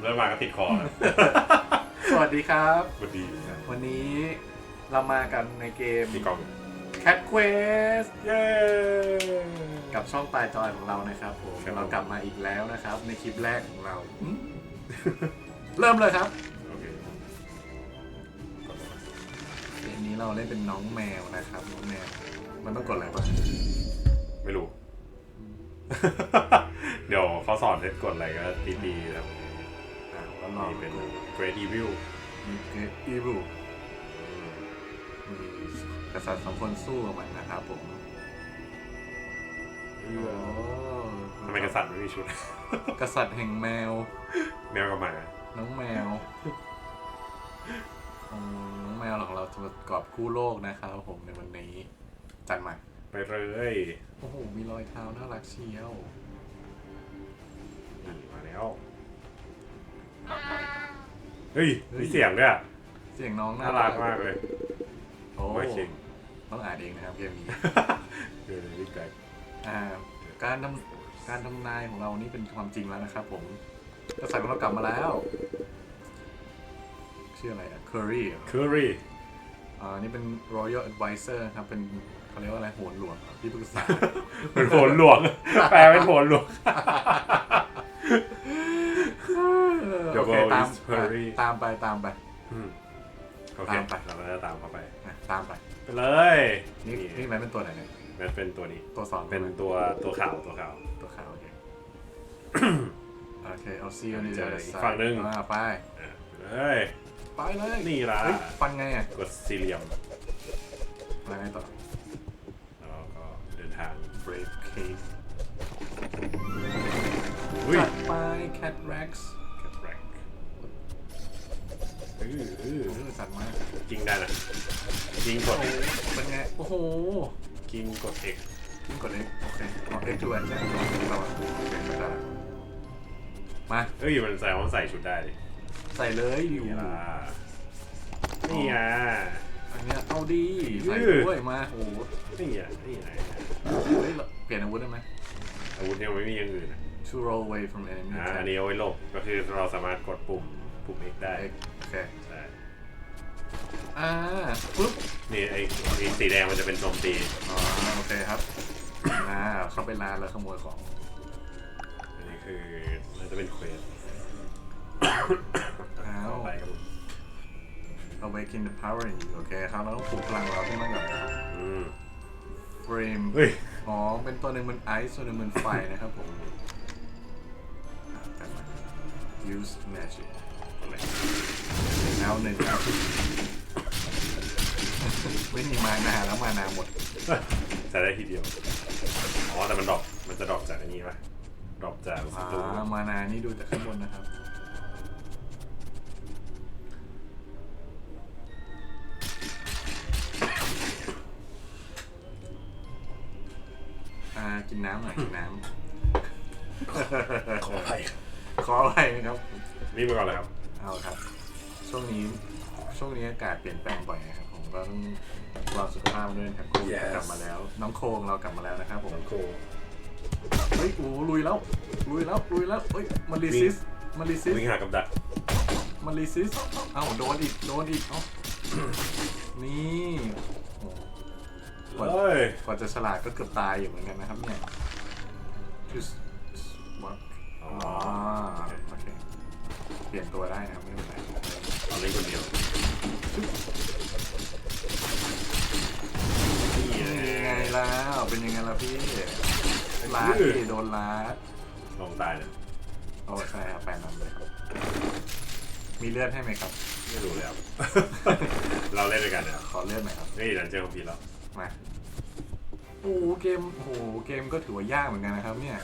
เริ่มมาก็ติดคอแล้วสวัสดีครับสวัสดีวันนี้เรามากันในเกมมีกล่อง Cat Quest เย้ กับช่องปลายจอยของเรานะครับผมครับ เรากลับมาอีกแล้วนะครับ ในคลิปแรกของเราอืม เริ่มเลยครับโอเคเกมนี้เราเล่นเป็นน้องแมวนะครับน้องแมวมันต้องกดอะไรบ้างไม่รู้ เดี๋ยวเขาสอนให้กดอะไรก็ดีๆแล้วอ่าก็ลองนี่เป็นกด Great Evil มีเกอีรูมีกษัตริย์สองคนสู้กับมันนะครับผมเอโอ้อทำไมกษัตริย์ไม่มีชุด กษัตริย์แห่งแมว แมวกับหมา น้องแมวอืมน้องแมวของเราจะประกอบกู้โลกนะครับผมในวันนี้ จัดใหม่ ไปเลย โอ้โห มีรอยเท้าน่ารักเชียว นี่มาแล้ว เฮ้ยมีเสียงด้วยอะเสียงน้องน่ารักมากเลย โอ้ไม่เชิง ต้องอ่านเองนะครับเกมนี้ เดี๋ยวรีบไปอ่า การทำการทำนายของเรานี่เป็นความจริงแล้วนะครับผมกษัตริย์ของเรากลับมาแล้ว ชื่ออะไรอะ Curry เหรอเคอรี่อ่า นี่เป็น Royal Advisor ครับ เป็น เขาเรียกว่าอะไรโหนหลวงเหรอที่ปรึกษา เป็นโผลหลวง แปลเป็นโผลหลวง The โอเค world ตาม is furry ตามไปตามไป อืมโอเคตามไป เราก็จะตามเข้าไป อะตามไป ไปเลยนี่นี่แมนเป็นตัวไหนเนี่ยนั่นเป็นตัวนี้ ตัวสอนเป็นตัวตัวขาวตัวขาว ตัวขาวโอเค โอเคเอาซีอันนี้เจจะออีกฝั่งหนึ่ง อ่าไป อะไปเลย ไปเลยนี่ล่ะ เฮ้ยฟันไงอะกดสี่เหลี่ยมมาไงต่อ แล้วก็เดินทาง brave case อุ้ยจัดไป cat rex แคทแร็กเออเออเออสัตว์มากกิ้งได้นะกิ้งกโอ้ดโหเป็นไง โอ้โหกิ้งกด X กดเล็กโอเคเอาเอ็กจูแอนแจ็คเราอะโอเคเข้าใจละมาเอ้ยมันใส่มันใส่ชุดได้ดิใส่เลยดิวนี่ล่ะนี่อะอันเนี้ยเอาดีใส่อื้อด้วยมาโอ้โหนี่อะนี่ไหน เฮ้ยเราเปลี่ยนอาวุธได้ไหม อาวุธยังไม่มีอย่างอื่นอะ to roll away from enemy อ่าอันนี้เอาไว้หลบก็คือเราสามารถกดปุ่มปุ่ม X ได้ X โอเคใช่อ่าปุ๊บนี่ไอ้ไอ้สีแดงมันจะเป็นโจมตีอ๋อโอเคครับอ่าเข้าไปร้านแล้วขโมยของ อันนี้คือน่าจะเป็นเควสอ้าว ต่อไปครับผม awaken the power in you โอเคครับเราต้องปลุกพลังเราขึ้นมาก่อนนะครับอืม frame เฮ้ย อ๋อ เป็นตัวหนึ่งมันไอซ์ตัวหนึ่งมันไฟนะครับผมอะกันมา use magic อะไรเอาหนึ่งครับไม่มีมานาแล้วมานาหมดใช้ได้ทีเดียว อ๋อ แต่มันดรอปมันจะดรอปจากอันนี้ปะดรอปจากศัอ่าตรูมานานี่ดูจากข้างบนนะครับ กินน้ำหน่อยกินน้ำขออภัยขออะไรครับรีบไปก่อนเลยครับเอาครับ ช่วงนี้ช่วงนี้อากาศเปลี่ยนแปลงบ่อยนะครับผมก็ต้องวางสุขภาพด้วยนะครับโควิด Yes กลับมาแล้ว น้องโคงเรากลับมาแล้วนะครับผมน้องโคเฮ้ยโอ้ลุยแล้ว ลุยแล้ว ลุยแล้วเฮ้ย มันรีซิส มันรีซิส วิ่งหากับดักมันรีซิส เอ้าโดนอีก โดนอีก เอ้า นี่ โอ้ กว่าเฮ้ยกว่าจะฉลาดก็เกือบตายอยู่เหมือนกันนะครับเนี่ย just work อ๋ออ๋อโอเคเปลี่ยนตัวได้นะครับไม่เป็นไรเอาเล่นคนเดียวนี่เป็นยังไงไงล่ะเป็นยังไงล่ะพี่ลาดพี่โดนลาดลองตายเนี่ยโอ้ใช่ครับแฟนนำเลยครับมีเลือดให้ไหมครับ ไม่รู้แล้ว เราเล่นด้วยกันเนี่ยขอเลือดหน่อยครับนี่ดันเจอของพี่แล้ว มาโอ้โหเกมโอ้โหเกมก็ถือว่ายากเหมือนกันนะครับเนี่ย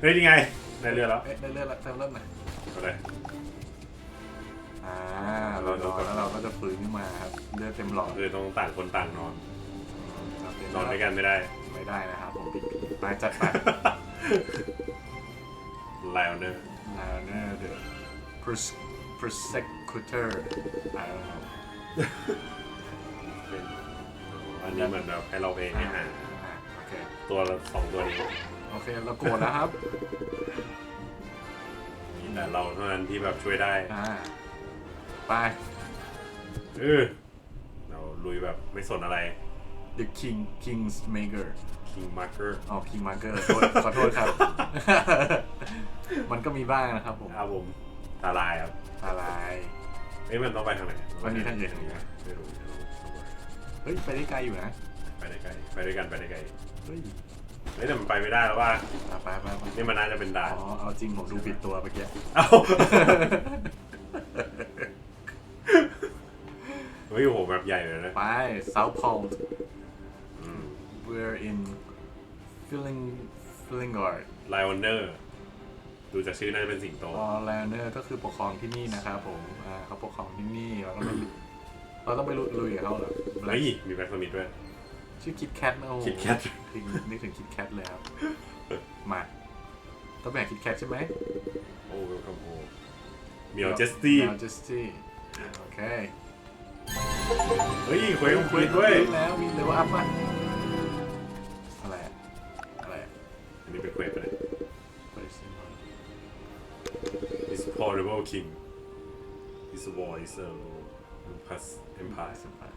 เฮ้ยนี่ไงได้เรือแล้วเอ๊ะได้เลือดแล้วเติมเลือดหน่อยก็เลย อ่าเรานอนแล้วเราก็จะฟื้นขึ้นมาครับเลือดเต็มหลอดคือต้องต่างคนต่างนอนเราเปลี่ยนอนด้วยกันไม่ได้ ไม่ได้นะครับผมปิดไปจัดไป ไลออนเนอร์ Lionel the Pers- Persecutor I don't know เป็น อันนี้เหมือนแบบให้เราไปให้หาอ่าโอเค ตัวละสองตัวนี้โอโอเค เราโกรธแล้วครับ มีแต่เราเท่านั้นที่แบบช่วยได้อ่า ไป เออเราลุยแบบไม่สนอะไร The King King's Maker King Marker อ๋อ King Maker โทษขอโทษครับ มันก็มีบ้างนะครับผมครับผมตาลายครับอะไรเอ้ยมันต้องไปทางไหนวันนี้ทางอื่นทางนี้ไม่รู้ไม่รู้ เฮ้ยไปได้ไกลอยู่นะไปได้ไกลไปด้วยกันไปได้ไกลเฮ้ยเฮ้ยแต่มันไปไม่ได้แล้วว่าอะไปไปไปนี่มันน่าจะเป็นด่านอ๋อเอาจริงผมดูผิดตัวเมื่อกี้ เอ้าเฮ้ยโอ้โหแบบใหญ่เลยนะไป South Pole อืม we're in Filling Fillingard ไลออนเนอร์ดูจากชื่อน่าจะเป็นสิงโตออแลนเนอร์ก็คือปกครองที่นี่นะครับผมอ่าเขาปกครองที่นี่เราต้องไปลุ เราต้องไปลุลุยกับเขาเหรอเฮ้ยมีแบ็คสมิธด้วย ชื่อคิดแคทนะโอ้โห Kit Kat ถึงนึกถึงคิดแคทเลยครับ มาต้องแบ่งคิดแคทใช่ไหมโอ้เวลคัมโฮเมียวเจสตี้เจสตี้โอเคเฮ้ยเควงควิดด้วยแล้วมีเลเวลอัพป่ะอะไรอะอะไรอะ อันนี้เป็นเควงไปเลย Place in order. His portable king His war is a Lucas Empire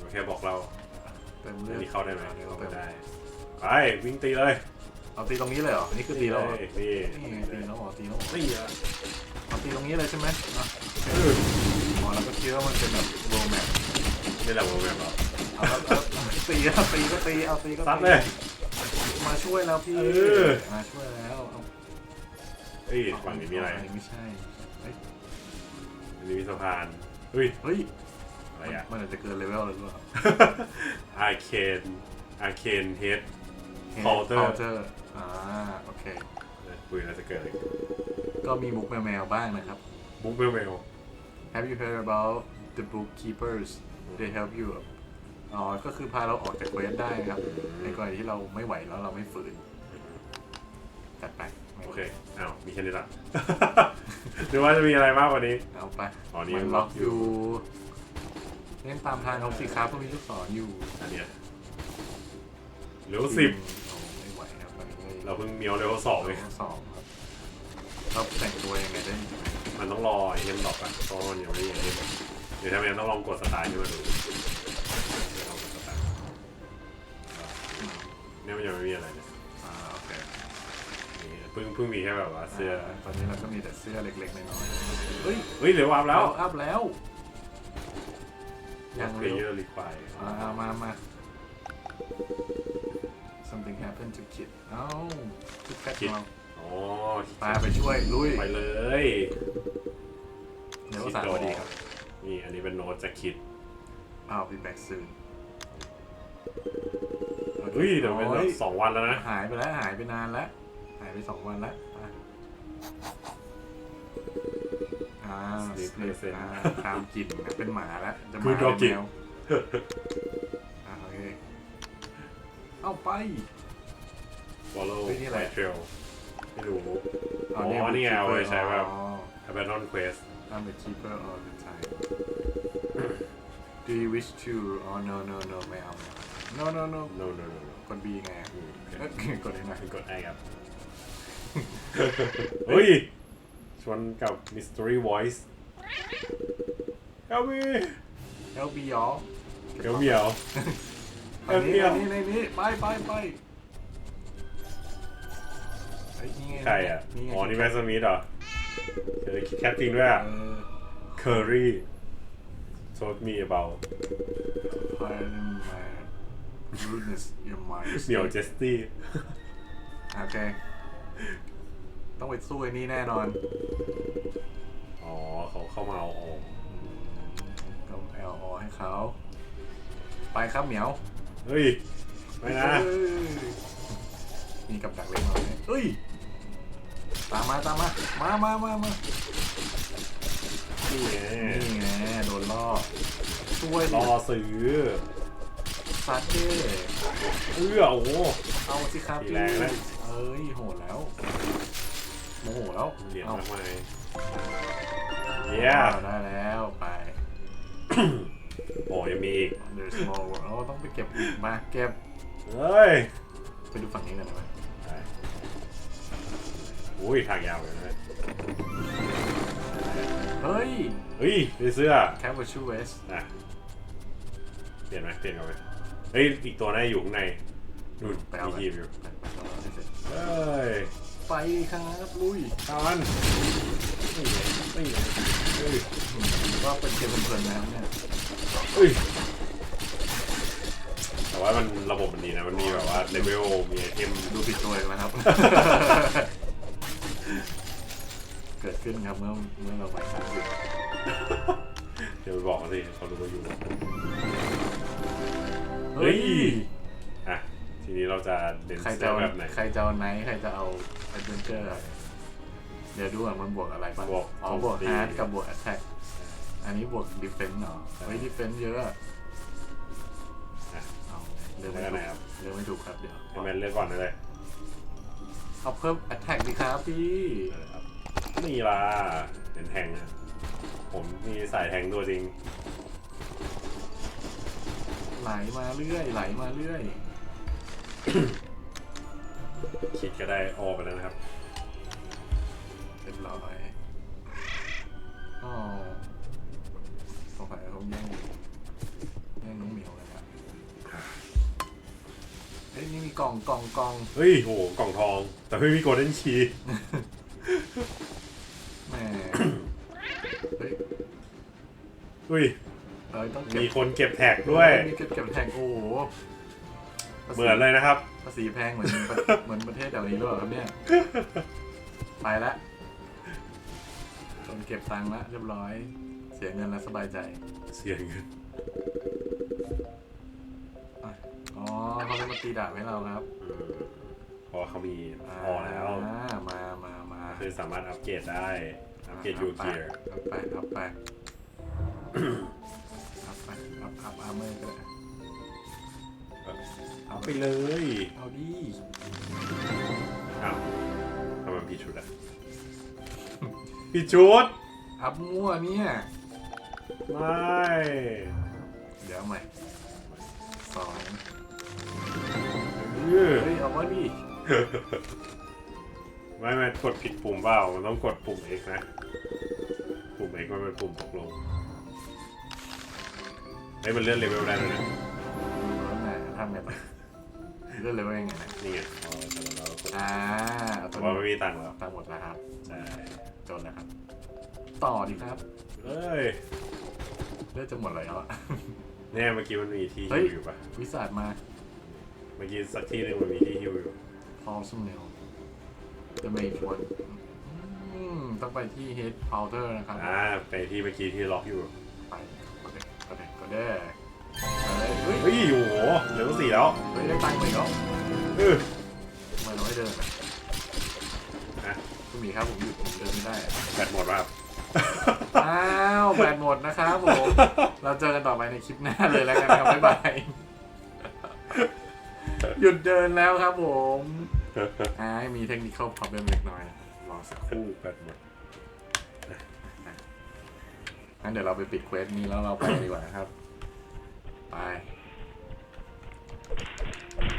ก็แค่บอกเราเติมอัเลืนอดนี้เข้าได้ไหมเดี๋ยวเข้าเติไม่มได้ไปวิ่งตีเลยเอาตีตรงนี้เลยเหรอ นี่คือตีแล้วเหรอนี่นี่ไงตีแล้วเหรอตีแล้วเหรอนี่อะเอาตีตรงนี้เลยใช่ไหมอะเอออ๋อแล้วก็คิดว่ามันเป็นแบบโรแมนนี่แหละโมแมนเหรอเอาแล้วเอาตีแล้วตีก็ตีเอาตีก็ตีซัดเลย มาช่วยแล้วพี่เออ มาช่วยแล้วเอาเฮ้ยฝั่งนี้มีอะไร ไม่ใช่เฮ้ยอันนี้ มีสะพานเฮ้ยเฮ้ยอะไรอะ มันอาจจะเกินเลเวลเลยหรือเปล่าอาร์เคนอาร์เคนเฮด Counter เคาน์เตอร์อ่าโอเค คุยแล้วจะเกิดอะไรก็มีมุกแมวๆบ้างนะครับ บุ๊กเบลเมล Have you heard about the bookkeepers they help you อ๋อ ก็คือพาเราออกจากเควสได้นะครับ ในกรณีที่เราไม่ไหวแล้วเราไม่ฝืนจัดไปไม่โอเคอ้าวมีแค่นี้ละ หรือว่าจะมีอะไรมากกว่านี้ เอาไปอ๋อนี่ มันล็ล็ออกกออยู่ยู่ เล่นตามทางเขาสิครับก็มีลูกศรอยู่อันเนี้ยเลเวลสิบโอ้ไม่ไหวครับตอนนี้เราเพิ่งเมียวเลเวลสองเลเลยยสองครับเราแต่งตัวยังไงได้ มันต้องรอไอเทมดรอปอะเพราะว่ามันยังไม่มีไอเทมเดี๋ยวถ้าไม่งั้นต้องลองกดสตาร์ทขึ้นมาดูเดี๋ยวลองกดสตาร์ทเนี่ยมันยังไม่มีอะไรเลยอ่าโอเคนี่ เพิ่งเพิ่งมีแค่แบบว่าเสื้อาตอนนี้เราก็มีแต่เสื้อเล็กๆน้อยๆเฮ้ยเฮ้ยเหลือวาร์ปแล้วเอาอัพแล้วยังเพลเร็วเยอร์รีควายอ่ามามา something happened to kid เอ้าคือแคทเราอ๋อปาไปช่วยลุยไปเลยเดี๋ยวสามพอดีครับนี่อันนี้เป็นโน้ตจากคิดอ้าว be back soon เฮ้ยเดี๋ยวเป็นแบบสองวันแล้วนะ หายไปแล้วหายไปนานแล้วหาย ไปสองวันแล้วอะอ่า Sleep sleep Lesson อ่าตามกลิ่นนะเป็นหมาแล้วจะคือมาตัวเป็นกลิ่นแมวอ่าโอเคเอาไป follow เฮ้ยนี่อะไร my trail ไม่รู้ อ๋อเยนี่ไงเอาไว้ใช้แบบอ๋อ abandon quest I'm the keeper all the time Do you wish to oh no no no ไม่เอาไม่เอา no no no no no no no กด B ไงอะอืมโอเคเอ้ยกดได้ไหม กดไอครับ เฮ้ยชวนกับ mystery voice help me Help me y'all เดี๋ยวเหมียวอันนี้ Help me อันนี้ในนี้ไปไปไปไอ้นี่ไงใครอะนี่ไงอ๋อนี่แม็กซ์มิธเหรอเจอคิดแคทจริงด้วยอะเออ Curry told me about Pardon my rudeness your mind เหมียวเจสตี้โอเค ต้องไปสู้ไอ้นี่แน่นอน อ๋อเขาเข้ามาเอาออกก็เอลอให้เขา ไปครับเหมียวเฮ้ยไม่นะเอ้ยมีกับดักเล็กน้อยเอ้ย ตามมาตามมา มามามามานี่ไงนี่ไงโดนล่อช่วยรดิอซื้อซัดเด้เอื้อโอ้โห เอาสิครับทีแรงนะ เอ้ยโหดแล้ว โมโหแล้วเหรียญเอามากมายเย้ เอาได้แล้วไป โอ้ยังมีอีก There's more work เราต้องไปเก็บอีกมาเก็บเฮ้ยไปดูฝั่งนี้กันได้ไหมได้อุ้ยทางยาวเลยนะเฮ้ย เฮ้ยได้เสื้อแคปชูเวสอะเปลี่ยนไหมเปลี่ยนกันไหมเฮ้ย อีกตัวน่าจะอยู่ข้างในนู่นไปเอามีไปทีมอยู่ไปไปเอาให้เสร็จเฮ้ย ไปครับลุยตามันนี่ไงนี่ไงเฮ้ยอืมว่าเป็นเกมเพลินๆนะครับเนี่ยเฮ้ยแต่ว่ามันระบบมันดีนะ มันมีแบบว่าเลเวล มีไอเทมดูผิดตัวอีกแล้วครับ เกิดขึ้นครับเมื่อเมื่อเราไปค้างอยู่เดี๋ยวไปบอกเขาสิเขารู้ว่าอยู่ เฮ้เฮ้ยยอะที นี้เราจะเด่นใครจะเสื้อเอาแบบไหนใครจะเอาไนท์ใครจะเอาแอดเวนเจอร์เดี๋ยวดูอะมันบวกอะไรบ้างบวกอ๋อบวกของดีฮาร์ดกับบวกแอตแทกอันนี้บวกดิเฟนส์เหรอเฮ้ยดิเฟนส์เยอะอะอะเอาเลือกไม่แล้วถูไหนกครับเลือกไม่ถูกครับเดี๋ยวให้แมนเลือกก่อนเลยเอาเพิ่มแอตแทกดีครับพี่เออครับนี่ล่ะเป็นแทงอะผมมีสายแทงตัวจริงไหลมาเรื่อยไหลมาเรื่อย คิดก็ได้ออกไปแล้วนะครับเรียบร้อยอ๋อสงสัยเขาแย่งแย่งน้องเหมียวกันครับเฮ้ยนี่มีกล่องกล่องกล่องเฮ้ยโหกล่องทอง แต่ไม่มีโกลเด้นชีแหมเฮ้ยอุ้ยเราต้องเก็บมีคนเก็บแท็กด้วย มีเก็บเก็บแทงโอ้โหภาษี เหมือนเลยนะครับ ภาษีแพงเหมือนประเหมือนประเทศแถวนี้หรือเปล่าครับเนี่ย ไปละคนเก็บตังค์ละเรียบร้อย เสียเงินแล้วสบายใจ เสียเงินอะอ๋อเขาจะมาตีดาบให้เราครับอืมเพราะว่าเขามีพอแล้วอ่ามามามาคือสามารถอัปเกรดได้ อัปเกรดยูเกียร์เอาไปเอาไปเอาไปเอาอัพอาร์เมอร์ก็ได้ เอาไปเลย เอาดิอ้าวทำไมผิดชุดอะผิดชุด อัพมั่วเนี่ย ไม่ เดี๋ยวเอาใหม่สองเออเฮ้ยเอาว่าดิไม่ไม่กดผิดปุ่มเปล่ามันต้องกดปุ่ม X นะ ปุ่ม X มันเป็นปุ่มตกลงเฮ้ยมันเลื่อนเลเวลได้ด้วยนะแล้วไงทำไง ต่อเลื่อนเลยว่ายังไงนะนี่ไงพอแต่เรากดอ่าเอาแต่ตัวว่านี้ไม่มีตังค์แล้วตังหมดแล้วครับ ใช่จนแล้วครับ ต่อดีครับเอ้ยเลือดจะหมดเลยแล้วอะ เนี่ยเมื่อกี้มันมีที่เฮ้ฮิย วอยู่ปะวิสาดมาเมื่อกี้สักที่หนึงมันมีที่ฮิวอยู่พอลสมเนล The Mage One อืมต้องไปที่ Head Powder นะครับ อ่าไปที่เมื่อกี้ที่ล็อกอยู่ ไปก็ได้ก็ได้ก็ได้ไปเลย เฮ้ยเฮ้ยโอ้โหเหลือสี่แล้วเฮ้ยได้ตังค์ไปแล้วเออทำไมเราไม่เดินอะนะคุณหมีครับผมหยุดผมเดินไม่ได้อะแบตหมดป่ะครับอ้าวแบตหมดนะครับผมเราเจอกันต่อไปในคลิปหน้าเลยแล้วกันครับบ๊ายบายหยุดเดินแล้วครับผมอ่ามีเทคนิคเข้า problem เล็กน้อยนะครับรอสักครู่แบตหมดงั้นเดี๋ยวเราไปปิดเควสนี้แล้วเราไปดีกว่านะครับ ไป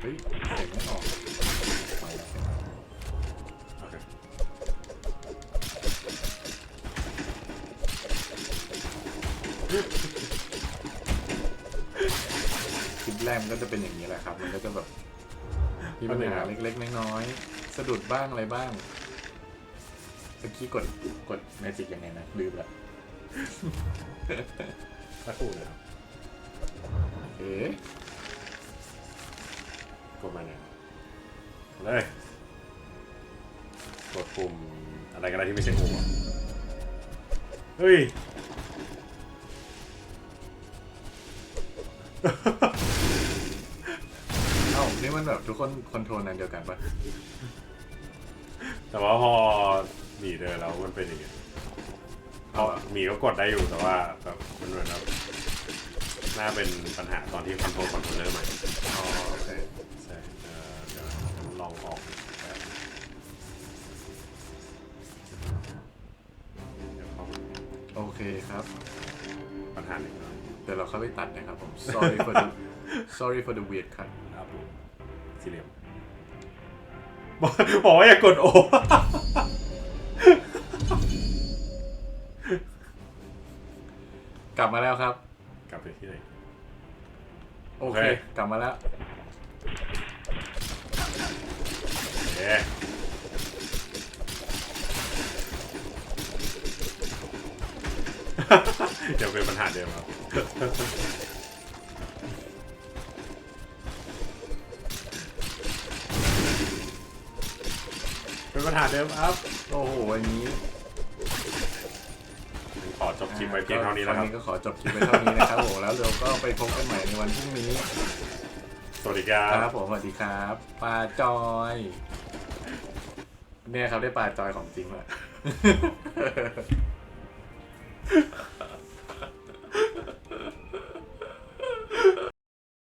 เฮ้ยเสียงไม่ออกไปแล้วโอเคคลิปแรกมันก็จะเป็นอย่างนี้แหละครับ มันก็จะแบบมีปัญหาเล็กๆน้อยๆสะดุดบ้างอะไรบ้างเมื่อกี้กดกดเมจิกยังไงนะลืมละ สักครู่นะครับ เอ๊ะกดมาเนี่ยเลยกดปุ่มอะไรก็ได้ที่ไม่ใช่ปุ่มอะเฮ้ยเอ้านี่มันแบบทุกคนคอนโทรลอันเดียวกันปะแต่ว่าพอหนีเดินแล้วมันเป็นอย่างเงี้ยพอหมีก็กดได้อยู่แต่ว่าแบบมันเหมือนแบบ น่าเป็นปัญหาตอนที่คอนโทรลคอนโทรลเลอร์ใหม่อ๋อโอเคใช่เอ่อเดี๋ยวผมลองออกแป๊บเดี๋ยวเข้ามาโอเคครับ ปัญหาหนึ่งหน่อยเดี๋ยวเราเข้าไปตัดนะครับผม sorry for the sorry for the weird cut ครับผมสี่เหลี่ยมบอกบอกว่าอย่ากดโอ กลับมาแล้วครับ โอเค โอเค กลับมาแล้วเอ๊ะเดี๋ยวเป็นปัญหาเดิมครับเป็นปัญหาเดิมครับ โอ้โหวันนี้ขอ จบคลิปไว้เพียงเท่านี้แล้วควัรับนี้ก็ขอจบคลิปไว้เท่านี้นะครับผมแล้วเราก็ไปพบกันใหม่ในวันพรุ่งนี้สวัสดีครัครับบผมสวัสดีครับปลาจอย เนี่ยครับได้ปลาจอยของจริงเลย